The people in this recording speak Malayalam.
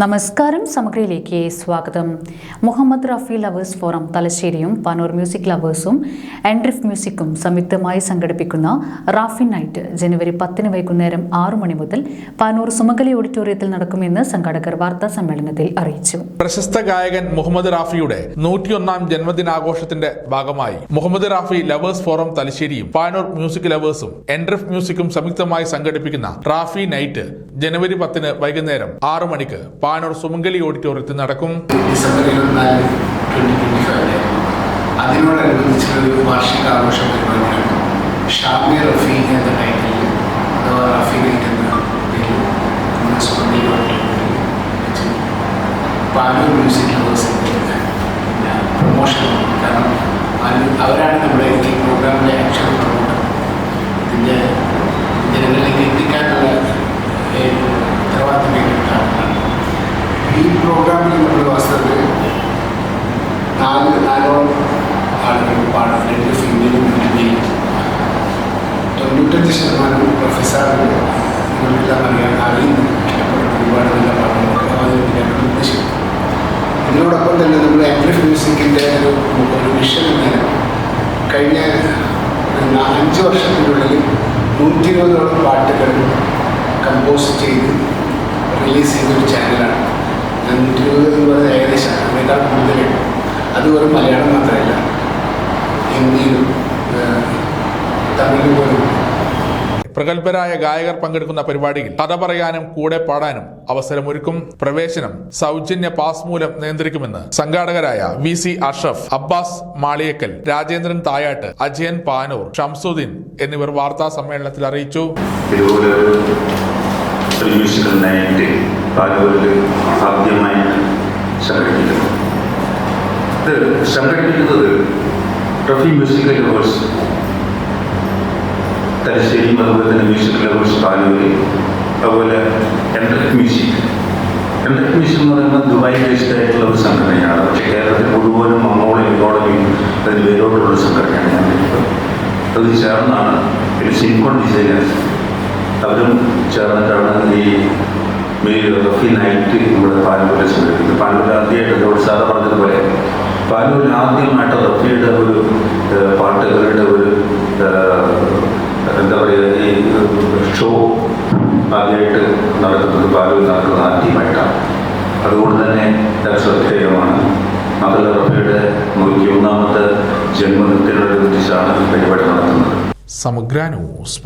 നമസ്കാരം സമഗ്രയിലേക്ക് സ്വാഗതം. മുഹമ്മദ് റാഫി ലവേഴ്സ് ഫോറം തലശ്ശേരിയും പാനൂർ മ്യൂസിക് ലവേഴ്സും എൻഡ്രിഫ് മ്യൂസിക്കും സംയുക്തമായി സംഘടിപ്പിക്കുന്ന റാഫി നൈറ്റ് ജനുവരി പത്തിന് വൈകുന്നേരം ആറു മണി മുതൽ പാനൂർ സുമകലി ഓഡിറ്റോറിയത്തിൽ നടക്കുമെന്ന് സംഘാടകർ വാർത്താ സമ്മേളനത്തിൽ അറിയിച്ചു. പ്രശസ്ത ഗായകൻ മുഹമ്മദ് റാഫിയുടെ നൂറ്റിയൊന്നാം ജന്മദിനാഘോഷത്തിന്റെ ഭാഗമായി മുഹമ്മദ് റാഫി ലവേഴ്സ് ഫോറം തലശ്ശേരിയും പാനൂർ മ്യൂസിക് ലവേഴ്സും എൻഡ്രിഫ് മ്യൂസിക്കും സംയുക്തമായി സംഘടിപ്പിക്കുന്ന റാഫി നൈറ്റ് ജനുവരി പത്തിന് വൈകുന്നേരം ആറു മണിക്ക് പാനൂർ സുമംഗലി ഓഡിറ്റോറിയത്തിൽ നടക്കും. അതിനോടനുബന്ധിച്ച് ഒരു വാർഷിക ആഘോഷ പരിപാടിയാണ് ഷാമി റഫി എന്ന ടൈറ്റിൽ അഥവാ റഫി എന്ന പാനൂർ മ്യൂസിക് ലവേഴ്സിന്റെ പ്രൊമോഷൻ കാരണം അവരാണ് നമ്മുടെ ഈ പ്രോഗ്രാമിലെ ഈ പ്രോഗ്രാമിൽ നമ്മൾ വാസ്തവത്തിൽ നാല് നാലോളം ആളുകൾ പാടും രണ്ട് ഫീമെയിലും മെയിലും തൊണ്ണൂറ്റഞ്ച് ശതമാനം പ്രൊഫസറുകൾ നിങ്ങൾക്കെല്ലാം അറിയാൻ അറിയുന്നു. ഒരുപാട് നല്ല ഉദ്ദേശിക്കുന്നത് ഇതിനോടൊപ്പം തന്നെ നമ്മൾ എൻട്രിഫ് മ്യൂസിക്കിന്റെ ഒരു ഒരു മിഷൻ എന്ന കഴിഞ്ഞ അഞ്ച് വർഷത്തിനുള്ളിൽ നൂറ്റി ഇരുപതോളം പാട്ടുകൾ കമ്പോസ് ചെയ്ത് റിലീസ് ചെയ്ത ഒരു ചാനലാണ് നൂറ്റി ഇരുപത് എന്ന് പറയുന്നത് ഏകദേശം അതിനേക്കാൾ കൂടുതലുണ്ട് അത് വെറും മലയാളം മാത്രമല്ല ഹിന്ദിയിലും ഏഹ്, തമിഴിലും പോലും. പ്രഗത്ഭരായ ഗായകർ പങ്കെടുക്കുന്ന പരിപാടിയിൽ കഥ പറയാനും കൂടെ പാടാനും അവസരമൊരുക്കും. പ്രവേശനം സൗജന്യ പാസ് മൂലം നിയന്ത്രിക്കുമെന്ന് സംഘാടകരായ വി സി അഷ്റഫ് അബ്ബാസ് മാളിയക്കൽ രാജേന്ദ്രൻ തായാട്ട് അജയൻ പാനൂർ ഷംസുദ്ദീൻ എന്നിവർ വാർത്താ സമ്മേളനത്തിൽ അറിയിച്ചു. ഒരു സംഘടിപ്പിക്കുന്നത് ട്രഫി മ്യൂസിക്കൽ ലവേഴ്സ് തലശ്ശേരിയും അതുപോലെ തന്നെ മ്യൂസിക്കൽ ലവേഴ്സ് പാലൂര് അതുപോലെ എൻഡക് മ്യൂസിക് എൻഡക് മ്യൂസിക് എന്ന് പറയുന്നത് ദുബായ് ബേസ്ഡ് ആയിട്ടുള്ള ഒരു സംഘടനയാണ്. പക്ഷേ കേരളത്തിൽ മുഴുവനും അങ്ങോളം ഇങ്ങോളം അതിന് പേരോട്ടുള്ള ഒരു സംഘടനയാണ് ഞാൻ. അത് ചേർന്നാണ് ഒരു സിൻകോൺ ഡിസൈനേഴ്സ് അവരും ചേർന്നിട്ടാണ് ഈ മെയ് റഫി നൈറ്റ് നമ്മുടെ പാനൂരിൽ സംഘടിപ്പിക്കുന്നത്. പാനൂരിൽ ആദ്യമായിട്ട് എന്നോട് സാറ് പറഞ്ഞതുപോലെ പാനൂരിൽ ആദ്യമായിട്ട് റഫിയുടെ ഒരു പാട്ടുകളുടെ ഒരു എന്താ പറയുക ഈ ഷോ ആദ്യമായിട്ട് നടക്കുന്നത് പാനൂരിൽ നടക്കുന്നത് ആദ്യമായിട്ടാണ്. അതുകൊണ്ട് തന്നെ അത് ശ്രദ്ധേയമാണ്. മകൾ റഫിയുടെ നൂറ്റി ഒന്നാമത്തെ ജന്മദിനത്തിനോടനുബന്ധിച്ചാണ് പരിപാടി നടത്തുന്നത്. സമഗ്ര ന്യൂസ്